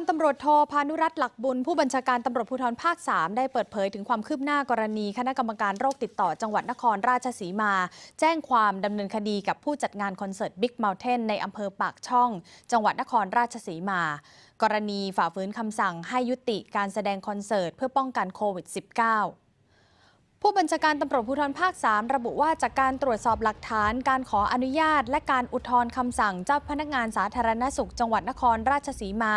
ลตำรวจโทพานุรัตน์หลักบุญ ผู้บัญชาการตำรวจภูธรภาค 3 ได้เปิดเผยถึงความคืบหน้ากรณีคณะกรรมการโรคติดต่อจังหวัดนครราชสีมา แจ้งความดำเนินคดีกับผู้จัดงานคอนเสิร์ตบิ๊กเมลเทนในอำเภอปากช่อง จังหวัดนครราชสีมา กรณีฝ่าฝืนคำสั่งให้ยุติการแสดงคอนเสิร์ตเพื่อป้องกันโควิด -19 ผู้บัญชาการตำรวจภูธรภาค 3 ระบุว่าจากการตรวจสอบหลักฐาน การขออนุญาต และการอุทธรณ์คำสั่งเจ้าพนักงานสาธารณสุขจังหวัดนครราชสีมา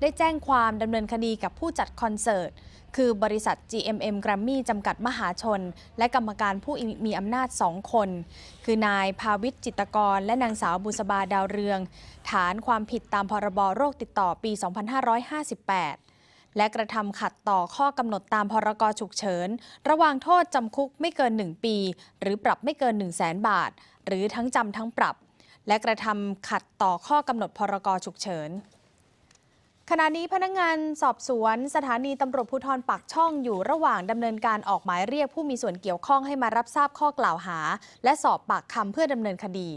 ได้แจ้งความดำเนินคดีกับผู้จัดคอนเสิร์ต คือบริษัท GMM Grammy จำกัดมหาชน และกรรมการผู้มีอำนาจสองคน คือนายภาวิทจิตรกร และนางสาวบุษบาดาวเรือง ฐานความผิดตามพรบโรคติดต่อปี 2558 และกระทำขัดต่อข้อกำหนดตามพรกฉุกเฉิน ระวางโทษจำคุกไม่เกิน 1 ปี หรือปรับไม่เกิน 1 0 0 0 0แสนบาท หรือทั้งจำทั้งปรับ และกระทำขัดต่อข้อกำหนดพรกฉุกเฉินขณะนี้พนักงานสอบสวน สถานีตำรวจภูธรปากช่องอยู่ระหว่างดำเนินการออกหมายเรียกผู้มีส่วนเกี่ยวข้องให้มารับทราบข้อกล่าวหา และสอบปากคำเพื่อดำเนินคดี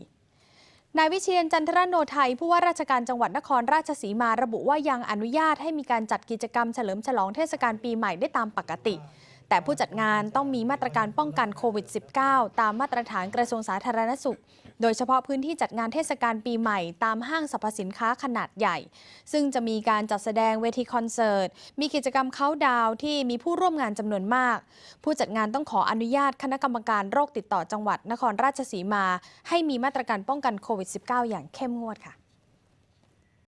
นายวิเชียนจันทรโนไทยผู้ว่าราชการจังหวัดนครราชสีมาระบุว่ายังอนุญาตให้มีการจัดกิจกรรมเฉลิมฉลองเทศกาลปีใหม่ได้ตามปกติ แต่ผู้จัดงานต้องมีมาตรการป้องกันโควิด -19 ตามมาตรฐานกระทรวงสาธารณสุข โดยเฉพาะพื้นที่จัดงานเทศกาลปีใหม่ตามห้างสรรพสินค้าขนาดใหญ่ ซึ่งจะมีการจัดแสดงเวทีคอนเสิร์ต มีกิจกรรมเขาดาวที่มีผู้ร่วมงานจำนวนมาก ผู้จัดงานต้องขออนุญาตคณะกรรมการโรคติดต่อจังหวัดนครราชสีมา ให้มีมาตรการป้องกันโควิด -19 อย่างเข้มงวดค่ะ